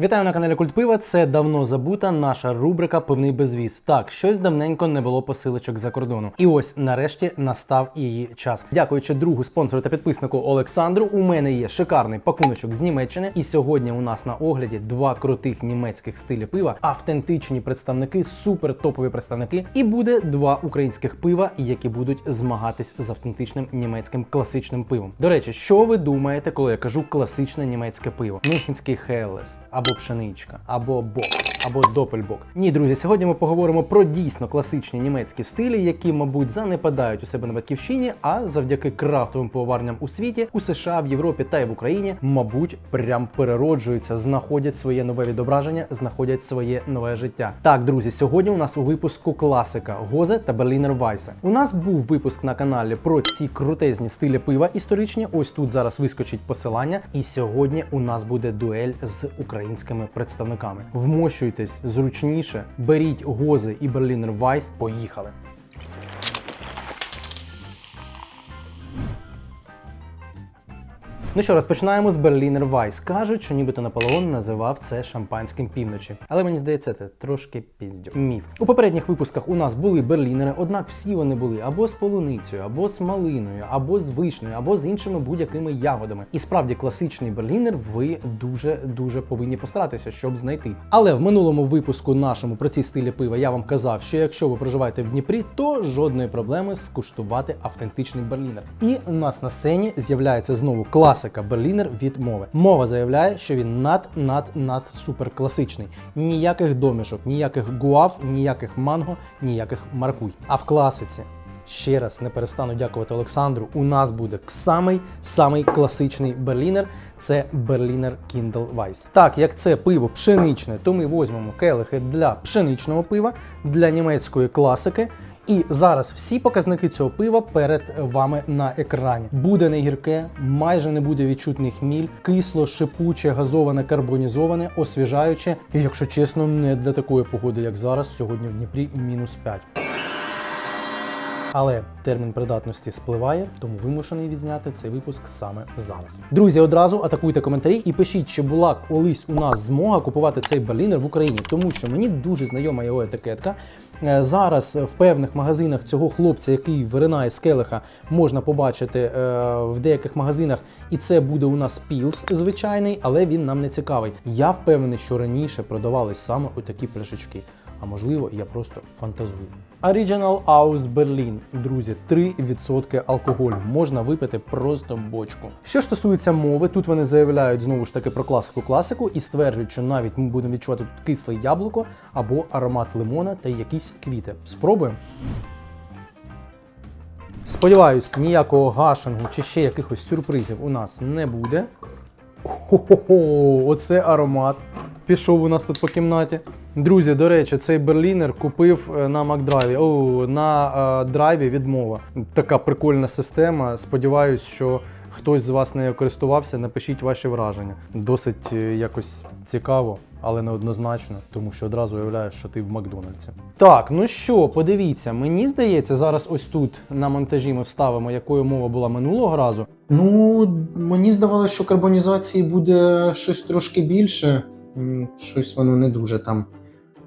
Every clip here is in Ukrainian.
Вітаю на каналі Культ Пива. Це давно забута наша рубрика Пивний безвіз. Так, щось давненько не було посилочок за кордону. І ось нарешті настав її час. Дякуючи другу спонсору та підписнику Олександру. У мене є шикарний пакуночок з Німеччини. І сьогодні у нас на огляді два крутих німецьких стилі пива, автентичні представники, супер топові представники. І буде два українських пива, які будуть змагатись з автентичним німецьким класичним пивом. До речі, що ви думаєте, коли я кажу класичне німецьке пиво? Мюнхенський Хеллес, або пшеничка, або бок, або допельбок. Ні, друзі, сьогодні ми поговоримо про дійсно класичні німецькі стилі, які, мабуть, занепадають у себе на батьківщині, а завдяки крафтовим пивоварням у світі, у США, в Європі та й в Україні, мабуть, прям перероджуються, знаходять своє нове відображення, знаходять своє нове життя. Так, друзі, сьогодні у нас у випуску класика Гозе та Берлінер Вайсе. У нас був випуск на каналі про ці крутезні стилі пива історичні. Ось тут зараз вискочить посилання. І сьогодні у нас буде дуель з українськими представниками. Вмощуйтесь зручніше, беріть гози і Берлінер Вайс. Поїхали! Ну що, розпочинаємо з Берлінер Вайс. Кажуть, що нібито Наполеон називав це шампанським півночі. Але мені здається, це трошки піздю. Міф. У попередніх випусках у нас були берлінери, однак всі вони були або з полуницею, або з малиною, або з вишнею, або з іншими будь-якими ягодами. І справді класичний берлінер ви дуже дуже повинні постаратися, щоб знайти. Але в минулому випуску нашому про ці стилі пива я вам казав, що якщо ви проживаєте в Дніпрі, то жодної проблеми скуштувати автентичний берлінер. І у нас на сцені з'являється знову класика Берлінер від мови. Мова заявляє, що він над над над супер класичний. Ніяких домішок, ніяких гуав, ніяких манго, ніяких маркуй. А в класиці. Ще раз не перестану дякувати Олександру. У нас буде самий самий класичний берлінер. Це Берлінер Kindle Weiss. Так як це пиво пшеничне, то ми візьмемо келихи для пшеничного пива, для німецької класики. І зараз всі показники цього пива перед вами на екрані. Буде не гірке, майже не буде відчутний хміль, кисло, шипуче, газоване, карбонізоване, освіжаюче. І якщо чесно, не для такої погоди, як зараз, сьогодні в Дніпрі мінус 5. Але термін придатності спливає, тому вимушений відзняти цей випуск саме зараз. Друзі, одразу атакуйте коментарі і пишіть, чи була колись у нас змога купувати цей берлінер в Україні, тому що мені дуже знайома його етикетка. Е, Зараз в певних магазинах цього хлопця, який виринає з келиха, можна побачити е, в деяких магазинах, і це буде у нас пілс звичайний, але він нам не цікавий. Я впевнений, що раніше продавались саме отакі пляшечки. А можливо, я просто фантазую. Original House Berlin, друзі, 3% алкоголю. Можна випити просто бочку. Що стосується мови, тут вони заявляють знову ж таки про класику класику і стверджують, що навіть ми будемо відчувати тут кисле яблуко або аромат лимона та якісь квіти. Спробуємо. Сподіваюсь, ніякого гашингу чи ще якихось сюрпризів у нас не буде. Хо-хо-хо, оце аромат. Пішов у нас тут по кімнаті. Друзі, до речі, цей берлінер купив е, на Макдрайві. О, на е, драйві відмова. Така прикольна система. Сподіваюсь, що хтось з вас нею користувався. Напишіть ваші враження. Досить е, якось цікаво, але неоднозначно, тому що одразу уявляєш, що ти в Макдональдсі. Так, ну що, подивіться, мені здається, зараз ось тут на монтажі ми вставимо, якою мова була минулого разу. Ну, мені здавалося, що карбонізації буде щось трошки більше. Щось воно не дуже там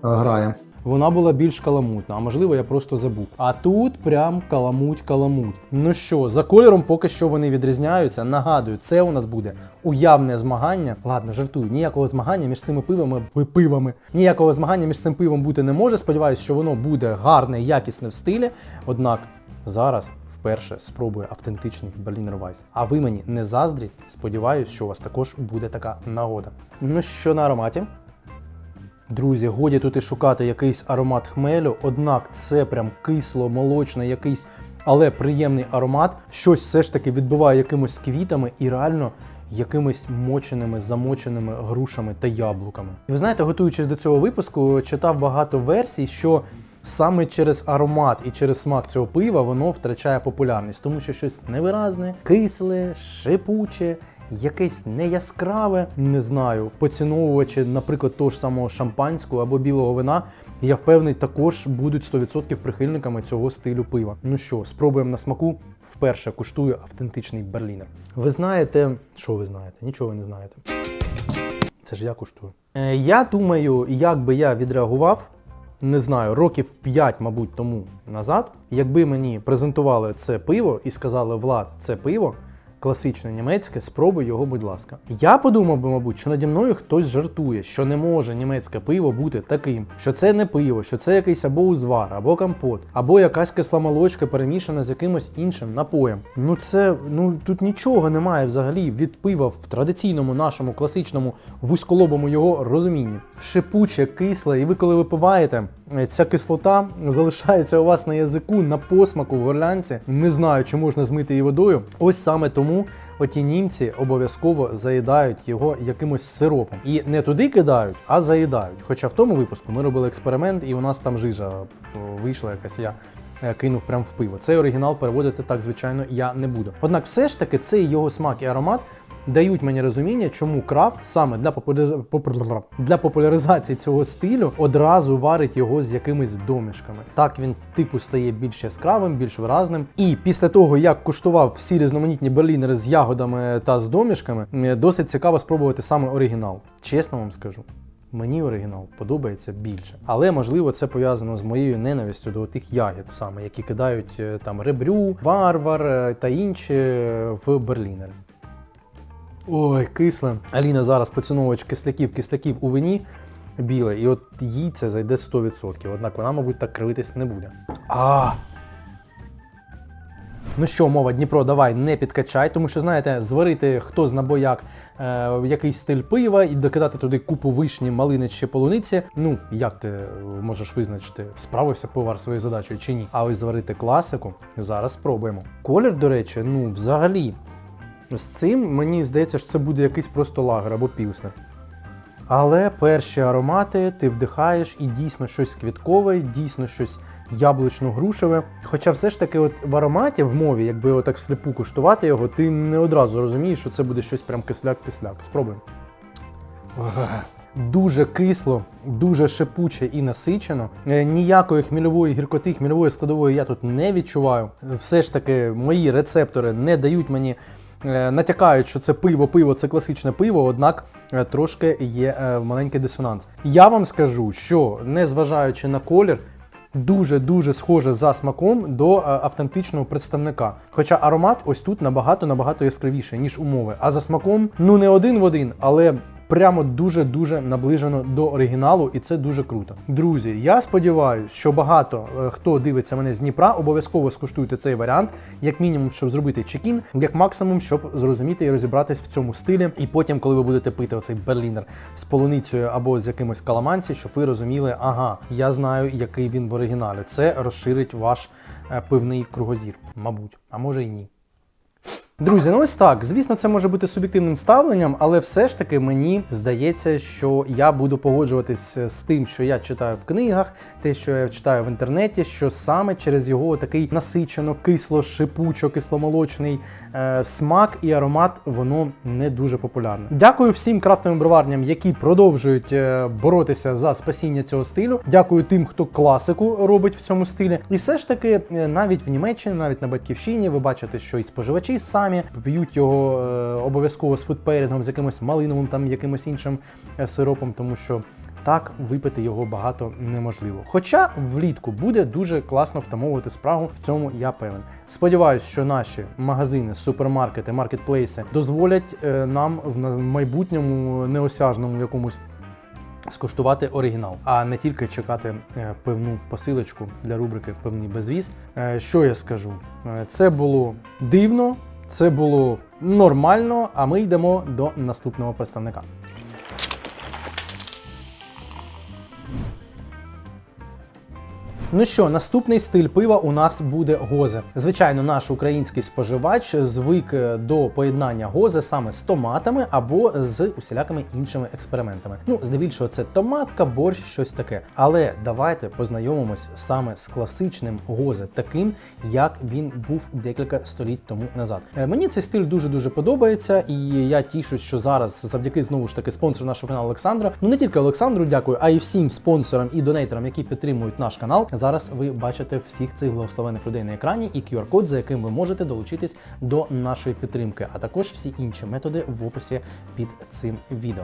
грає. Вона була більш каламутна, а можливо, я просто забув. А тут прям каламуть-каламуть. Ну що, за кольором поки що вони відрізняються. Нагадую, це у нас буде уявне змагання. Ладно, жартую, ніякого змагання між цими пивами пивами. Ніякого змагання між цим пивом бути не може. Сподіваюсь, що воно буде гарне, якісне в стилі. Однак зараз вперше спробую автентичний Berliner Weiss. А ви мені не заздріть. Сподіваюсь, що у вас також буде така нагода. Ну що на ароматі? Друзі, годі тут і шукати якийсь аромат хмелю, однак це прям кисло, молочний якийсь, але приємний аромат. Щось все ж таки відбиває якимось квітами і реально якимись моченими, замоченими грушами та яблуками. І ви знаєте, готуючись до цього випуску, читав багато версій, що саме через аромат і через смак цього пива воно втрачає популярність, тому що щось невиразне, кисле, шипуче. Якесь неяскраве, не знаю, поціновувачі, наприклад, того ж самого шампанського або білого вина, я впевнений, також будуть 100% прихильниками цього стилю пива. Ну що, спробуємо на смаку. Вперше куштую автентичний берлінер. Ви знаєте, що ви знаєте? Нічого ви не знаєте. Це ж я куштую. Е, я думаю, як би я відреагував, не знаю, років 5, мабуть, тому назад, якби мені презентували це пиво і сказали, Влад, це пиво. Класичне німецьке, спробуй його, будь ласка. Я подумав би, мабуть, що наді мною хтось жартує, що не може німецьке пиво бути таким, що це не пиво, що це якийсь або узвар, або компот, або якась кисла молочка перемішана з якимось іншим напоєм. Ну це ну тут нічого немає взагалі від пива в традиційному нашому класичному вузьколобому його розумінні. Шипуче, кисле, і ви коли випиваєте, ця кислота залишається у вас на язику, на посмаку в горлянці. Не знаю, чи можна змити її водою. Ось саме тому оті німці обов'язково заїдають його якимось сиропом. І не туди кидають, а заїдають. Хоча в тому випуску ми робили експеримент, і у нас там жижа вийшла якась я. е, Кинув прямо в пиво. Цей оригінал переводити так, звичайно, я не буду. Однак, все ж таки, цей його смак і аромат дають мені розуміння, чому крафт саме для для популяризації цього стилю одразу варить його з якимись домішками. Так він типу стає більш яскравим, більш виразним. І після того, як куштував всі різноманітні берлінери з ягодами та з домішками, досить цікаво спробувати саме оригінал. Чесно вам скажу. Мені оригінал подобається більше, але можливо це пов'язано з моєю ненавистю до тих ягід, саме які кидають е, там ребрю, варвар е, та інші е, в берлінери. Ой, кисле. Аліна зараз поціновувач кисляків, кисляків у вині біле, і от їй це зайде 100%. Однак вона, мабуть, так кривитись не буде. А. Ну що, мова, Дніпро, давай не підкачай, тому що знаєте, зварити хто зна бояк е, якийсь стиль пива і докидати туди купу вишні, малини чи полуниці. Ну, як ти можеш визначити, справився повар своєю задачею чи ні? А ось зварити класику зараз спробуємо. Колір, до речі, ну взагалі з цим мені здається, що це буде якийсь просто лагер або пілснер. Але перші аромати ти вдихаєш і дійсно щось квіткове, дійсно щось яблучно-грушеве. Хоча все ж таки, от в ароматі, в мові, якби отак всліпу куштувати його, ти не одразу розумієш, що це буде щось прям кисляк-кисляк. Спробуємо. Дуже кисло, дуже шипуче і насичено. Е, Ніякої хмільової гіркоти, хмільової складової я тут не відчуваю. Все ж таки, мої рецептори не дають мені. Е, Натякають, що це пиво, пиво це класичне пиво, однак е, трошки є е, маленький дисонанс. Я вам скажу, що незважаючи на колір, дуже-дуже схоже за смаком до автентичного представника. Хоча аромат ось тут набагато набагато яскравіший, ніж умови. А за смаком, ну не один в один, але прямо дуже-дуже наближено до оригіналу, і це дуже круто. Друзі, я сподіваюся, що багато е, хто дивиться мене з Дніпра, обов'язково скуштуйте цей варіант, як мінімум, щоб зробити чекін, як максимум, щоб зрозуміти і розібратись в цьому стилі. І потім, коли ви будете пити оцей берлінер з полуницею або з якимось каламанці, щоб ви розуміли, ага, я знаю, який він в оригіналі. Це розширить ваш е, пивний кругозір, мабуть, а може і ні. Друзі, ну ось так. Звісно, це може бути суб'єктивним ставленням, але все ж таки мені здається, що я буду погоджуватись з тим, що я читаю в книгах, те, що я читаю в інтернеті, що саме через його такий насичено, кисло, шипучо, кисломолочний е, смак і аромат, воно не дуже популярне. Дякую всім крафтовим броварням, які продовжують е, боротися за спасіння цього стилю. Дякую тим, хто класику робить в цьому стилі. І все ж таки, е, навіть в Німеччині, навіть на батьківщині, ви бачите, що і споживачі самі п'ють його е, обов'язково з фудпейрінгом, з якимось малиновим, там якимось іншим е, сиропом, тому що. Так, випити його багато неможливо. Хоча влітку буде дуже класно втамовувати спрагу, в цьому я певен. Сподіваюсь, що наші магазини, супермаркети, маркетплейси дозволять е, нам в майбутньому неосяжному якомусь скуштувати оригінал, а не тільки чекати певну посилочку для рубрики Певний безвіз. Що я скажу? Це було дивно, це було нормально. А ми йдемо до наступного представника. Ну що, наступний стиль пива у нас буде гозе. Звичайно, наш український споживач звик е, до поєднання гози саме з томатами або з усілякими іншими експериментами. Ну, здебільшого, це томатка, борщ, щось таке. Але давайте познайомимось саме з класичним гозе, таким як він був декілька століть тому назад. Е, Мені цей стиль дуже дуже подобається, і я тішусь, що зараз завдяки знову ж таки спонсору нашого каналу Олександра. Ну не тільки Олександру, дякую, а й всім спонсорам і донейтерам, які підтримують наш канал. Зараз ви бачите всіх цих благословених людей на екрані і QR-код, за яким ви можете долучитись до нашої підтримки, а також всі інші методи в описі під цим відео.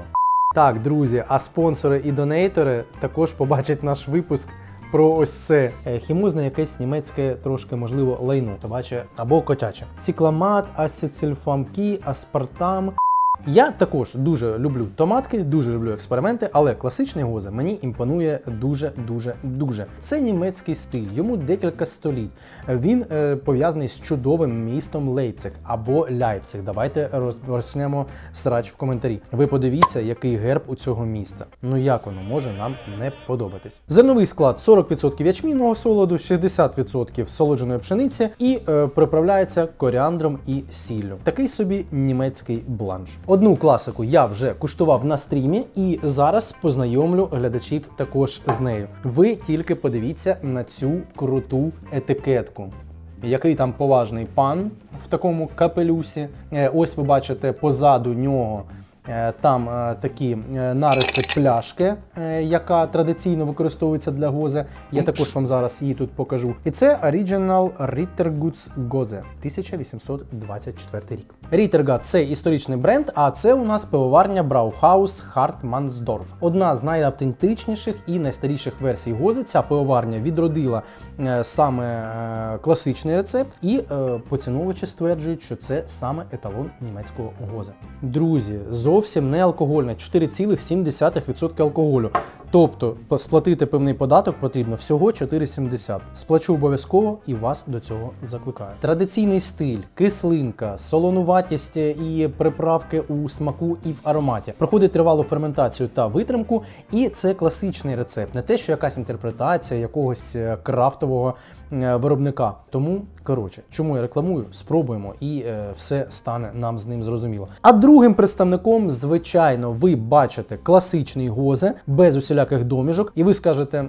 Так, друзі, а спонсори і донейтори також побачать наш випуск. Про ось це Е, хімозне якесь німецьке, трошки можливо лайно, собаче або котяче. Цикламат, асецильфамкі, аспартам. Я також дуже люблю томатки, дуже люблю експерименти, але класичний гозе мені імпонує дуже, дуже. Це німецький стиль, йому декілька століть. Він е, пов'язаний з чудовим містом Лейпциг або Ляйпциг. Давайте роз- розпочнемо срач в коментарі. Ви подивіться, який герб у цього міста. Ну як воно може нам не подобатись? Зерновий склад 40% ячмінного солоду, 60% солодженої пшениці і е, приправляється коріандром і сіллю. Такий собі німецький бланш. Одну класику я вже куштував на стрімі, і зараз познайомлю глядачів також з нею. Ви тільки подивіться на цю круту етикетку. Який там поважний пан в такому капелюсі. Е, Ось ви бачите позаду нього Там е, такі е, нариси пляшки, е, яка традиційно використовується для гозе. Я також вам зараз її тут покажу. І це Original Ritterguts Goze 1824 рік. Rittergut – це історичний бренд, а це у нас пивоварня Brauhaus Hartmannsdorf. Одна з найавтентичніших і найстаріших версій гози. Ця пивоварня відродила е, саме е, класичний рецепт, і е, поціновувачі стверджують, що це саме еталон німецького гози. Друзі, зовсім не алкогольне, 4,7% алкоголю. Тобто сплатити певний податок потрібно всього 4,70. Сплачу обов'язково і вас до цього закликаю. Традиційний стиль, кислинка, солонуватість і приправки у смаку і в ароматі. Проходить тривалу ферментацію та витримку, і це класичний рецепт, не те, що якась інтерпретація якогось е, крафтового е, виробника. Тому коротше, чому я рекламую? Спробуємо і е, все стане нам з ним зрозуміло. А другим представником, звичайно, ви бачите класичний гозе без усіляких доміжок, і ви скажете.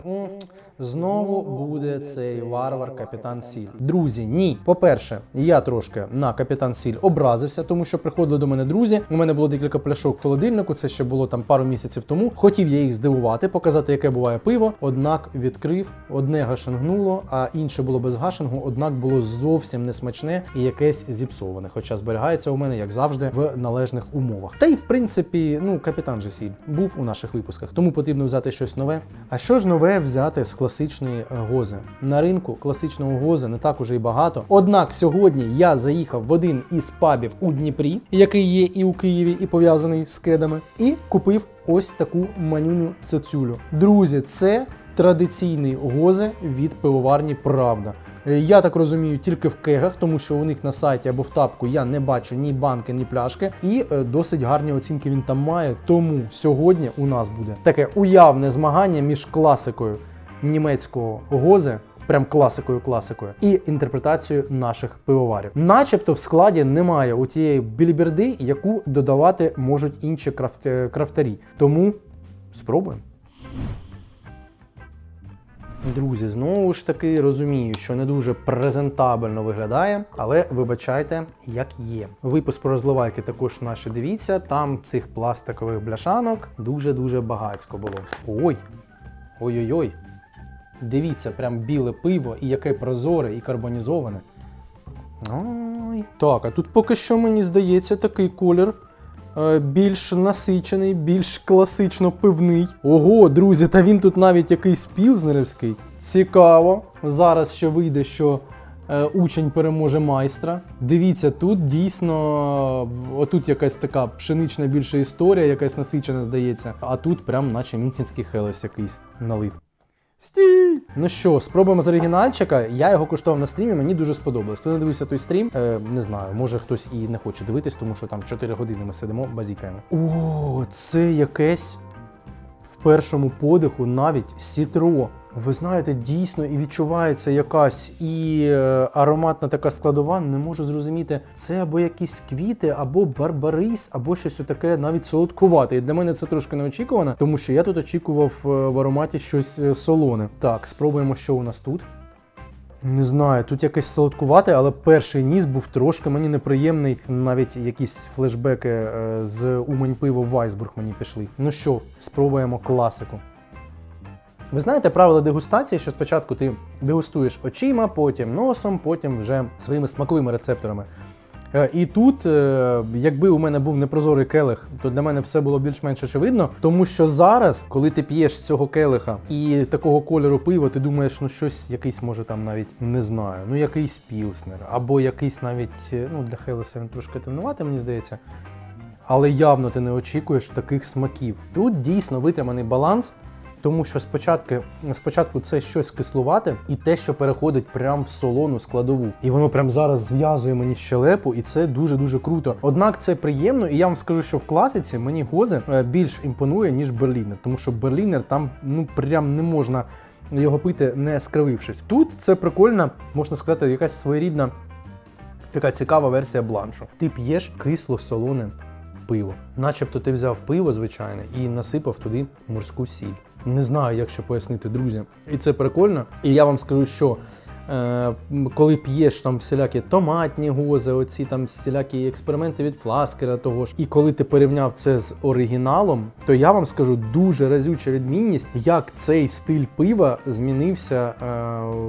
«М, Знову буде цей варвар капітан Сіль. Друзі, ні. По-перше, я трошки на капітан Сіль образився, тому що приходили до мене друзі. У мене було декілька пляшок в холодильнику. Це ще було там пару місяців тому. Хотів я їх здивувати, показати, яке буває пиво. Однак відкрив, одне гашенгнуло, а інше було без гашенгу. Однак було зовсім несмачне і якесь зіпсоване. Хоча зберігається у мене, як завжди, в належних умовах. Та й в принципі, ну капітан же Сіль був у наших випусках, тому потрібно взяти щось нове. А що ж нове взяти з класичної е, гози? На ринку класичного гози не так уже й багато. Однак сьогодні я заїхав в один із пабів у Дніпрі, який є і у Києві, і пов'язаний з кедами, і купив ось таку манюню цецюлю. Друзі, це традиційний гозе від пивоварні Правда. Е, Я так розумію, тільки в кегах, тому що у них на сайті або в тапку я не бачу ні банки, ні пляшки, і е, досить гарні оцінки він там має. Тому сьогодні у нас буде таке уявне змагання між класикою німецького гозе. Прям класикою класикою і інтерпретацією наших пивоварів. Начебто в складі немає у тієї біліберди, яку додавати можуть інші крафт... е, крафтарі. Тому спробуємо. Друзі, знову ж таки розумію, що не дуже презентабельно виглядає, але вибачайте, як є. Випуск про розливайки також наші дивіться. Там цих пластикових бляшанок дуже-дуже багатсько було. Ой! Ой-ой-ой! Дивіться, прям біле пиво, і яке прозоре, і карбонізоване. Ой. Так, а тут поки що мені здається такий колір. е, Більш насичений, більш класично пивний. Ого, друзі, та він тут навіть якийсь пілзнерівський. Цікаво. Зараз ще вийде, що е, учень переможе майстра. Дивіться, тут дійсно е, отут якась така пшенична більша історія, якась насичена, здається. А тут прям наче мюнхенський хелес якийсь налив. Стій! Ну що, спробуємо з оригінальчика. Я його коштував на стрімі, мені дуже сподобалось. Хто не дивився той стрім, е, не знаю, може хтось і не хоче дивитись, тому що там 4 години ми сидимо, базікаємо. О, це якесь в першому подиху навіть сітро. Ви знаєте, дійсно і відчувається якась і е, ароматна така складова. Не можу зрозуміти, це або якісь квіти, або барбарис, або щось таке навіть солодкувате. І для мене це трошки неочікувано, тому що я тут очікував е, в ароматі щось е, солоне. Так, спробуємо, що у нас тут. Не знаю, тут якесь солодкувате, але перший ніс був трошки мені неприємний. Навіть якісь флешбеки з Умань пиво Вайсбург мені пішли. Ну що, спробуємо класику. Ви знаєте правила дегустації, що спочатку ти дегустуєш очима, потім носом, потім вже своїми смаковими рецепторами. Е, І тут, е, якби у мене був непрозорий келих, то для мене все було більш-менш очевидно. Тому що зараз, коли ти п'єш з цього келиха і такого кольору пиво, ти думаєш, ну щось якийсь може там навіть не знаю, ну якийсь пілснер, або якийсь навіть, е, ну для Хелеса він трошки темнувати, мені здається. Але явно ти не очікуєш таких смаків. Тут дійсно витриманий баланс. Тому що спочатку, спочатку це щось кислувате, і те, що переходить прямо в солону складову. І воно прямо зараз зв'язує мені щелепу, і це дуже-дуже круто. Однак це приємно, і я вам скажу, що в класиці мені гозе е, більш імпонує, ніж берлінер. Тому що берлінер там ну прям не можна його пити, не скривившись. Тут це прикольна, можна сказати, якась своєрідна, така цікава версія бланшу. Ти п'єш кисло-солоне пиво. Начебто ти взяв пиво звичайне і насипав туди морську сіль. Не знаю, як ще пояснити, друзі. І це прикольно. І я вам скажу, що е, коли п'єш там всілякі томатні гози, оці там всілякі експерименти від фласкера того ж, і коли ти порівняв це з оригіналом, то я вам скажу дуже разюча відмінність, як цей стиль пива змінився е,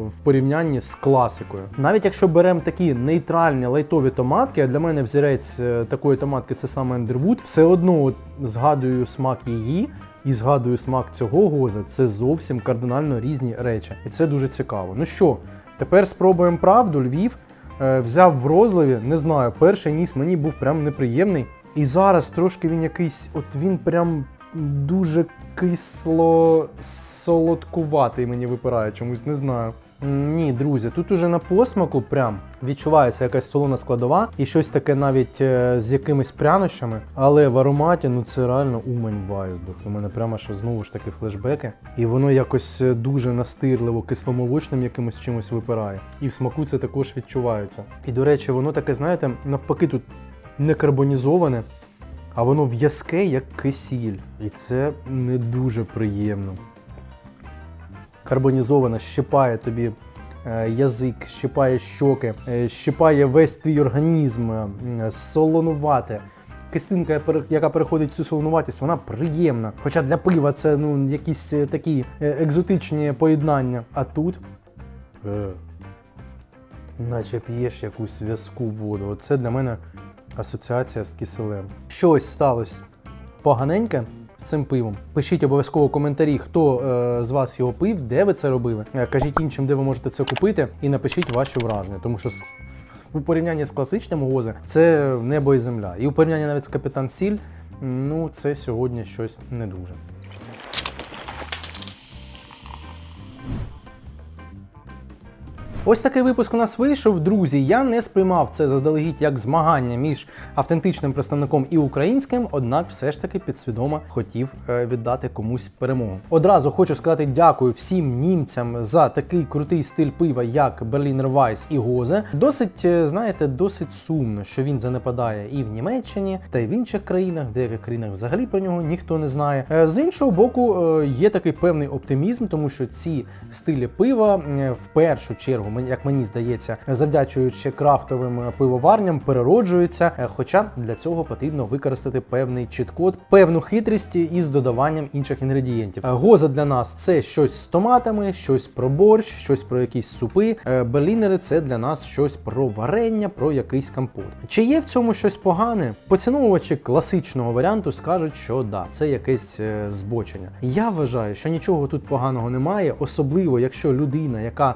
в порівнянні з класикою. Навіть якщо беремо такі нейтральні лайтові томатки, а для мене взірець е, такої томатки це саме Ендервуд, все одно от, згадую смак її і згадую смак цього гоза, це зовсім кардинально різні речі. І це дуже цікаво. Ну що, тепер спробуємо правду. Львів е, взяв в розливі, не знаю, перший ніс мені був прям неприємний. І зараз трошки він якийсь, от він прям дуже кисло солодкуватий мені випирає чомусь, не знаю. Ні, друзі, тут уже на посмаку прям відчувається якась солона складова і щось таке навіть е, з якимись прянощами. Але в ароматі ну це реально Умань Вайсбург. У мене прямо що знову ж таки флешбеки. І воно якось е, дуже настирливо, кисломолочним якимось чимось випирає. І в смаку це також відчувається. І до речі, воно таке, знаєте, навпаки, тут не карбонізоване, а воно в'язке, як кисіль. І це не дуже приємно карбонізована, щипає тобі е, язик, щипає щоки, е, щипає весь твій організм, е, солонувате. Кислинка, яка переходить в цю солонуватість, вона приємна. Хоча для пива це ну, якісь такі екзотичні поєднання. А тут. Е, наче п'єш якусь в'язку воду. Оце для мене асоціація з киселем. Щось сталося поганеньке з цим пивом. Пишіть обов'язково коментарі, хто е, з вас його пив, де ви це робили. Е, кажіть іншим, де ви можете це купити, і напишіть ваші враження, тому що у порівнянні з класичним гозе це небо і земля. І у порівнянні навіть з капітан Сіль, ну це сьогодні щось не дуже. Ось такий випуск у нас вийшов, друзі. Я не сприймав це заздалегідь як змагання між автентичним представником і українським, однак все ж таки підсвідомо хотів е, віддати комусь перемогу. Одразу хочу сказати дякую всім німцям за такий крутий стиль пива, як Berliner Weiss і Гозе. Досить, е, знаєте, досить сумно, що він занепадає і в Німеччині, та й в інших країнах, в деяких країнах взагалі про нього ніхто не знає. Е, З іншого боку, є такий певний оптимізм, тому що ці стилі пива в першу чергу, як мені здається, завдячуючи крафтовим е, пивоварням, перероджуються. Е, Хоча для цього потрібно використати певний чіт-код, певну хитрість із додаванням інших інгредієнтів. Е, Гоза для нас це щось з томатами, щось про борщ, щось про якісь супи. Берлінери це для нас щось про варення, про якийсь компот. Чи є в цьому щось погане? Поціновувачі класичного варіанту скажуть, що да, це якесь збочення. Я вважаю, що нічого тут поганого немає, особливо якщо людина, яка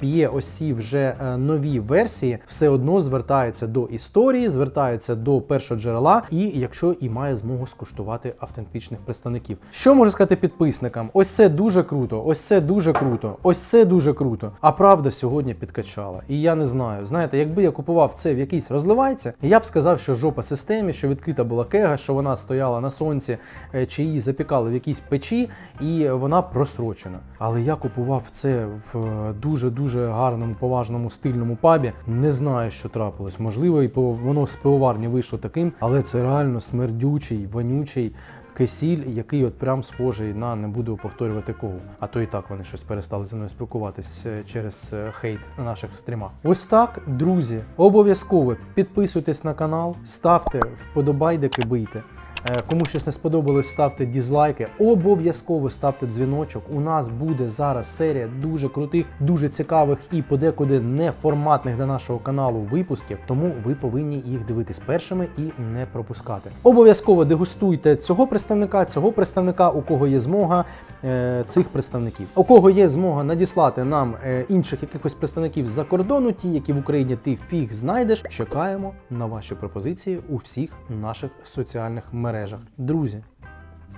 п'є ось ці вже е, нові версії, все одно звертається до історії, звертається до першого джерела, і якщо і має змогу скуштувати автентичних представників. Що можу сказати підписникам? Ось це дуже круто, ось це дуже круто, ось це дуже круто. А правда сьогодні підкачала. І я не знаю. Знаєте, якби я купував це в якійсь розливайці, я б сказав, що жопа системі, що відкрита була кега, що вона стояла на сонці, е, чи її запікали в якійсь печі, і вона просрочена. Але я купував це в е, дуже дуже гарному, поважному стильному пабі. Не знаю, що трапилось. Можливо, і воно з пивоварні вийшло таким, але це реально смердючий, вонючий. Кисіль, який от прям схожий на не буду повторювати кого. А то і так вони щось перестали зі мною спілкуватись е, через е, хейт на наших стрімах. Ось так, друзі, обов'язково підписуйтесь на канал, ставте вподобайдики, бийте. Е, Кому щось не сподобалось, ставте дізлайки. Обов'язково ставте дзвіночок. У нас буде зараз серія дуже крутих, дуже цікавих і подекуди неформатних для нашого каналу випусків. Тому ви повинні їх дивитись першими і не пропускати. Обов'язково дегустуйте цього представника, цього представника, у кого є змога е, цих представників. У кого є змога надіслати нам е, інших якихось представників з-за кордону, ті, які в Україні ти фіг знайдеш. Чекаємо на ваші пропозиції у всіх наших соціальних мережах. Друзі,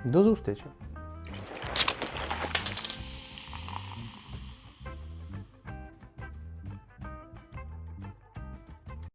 до зустрічі!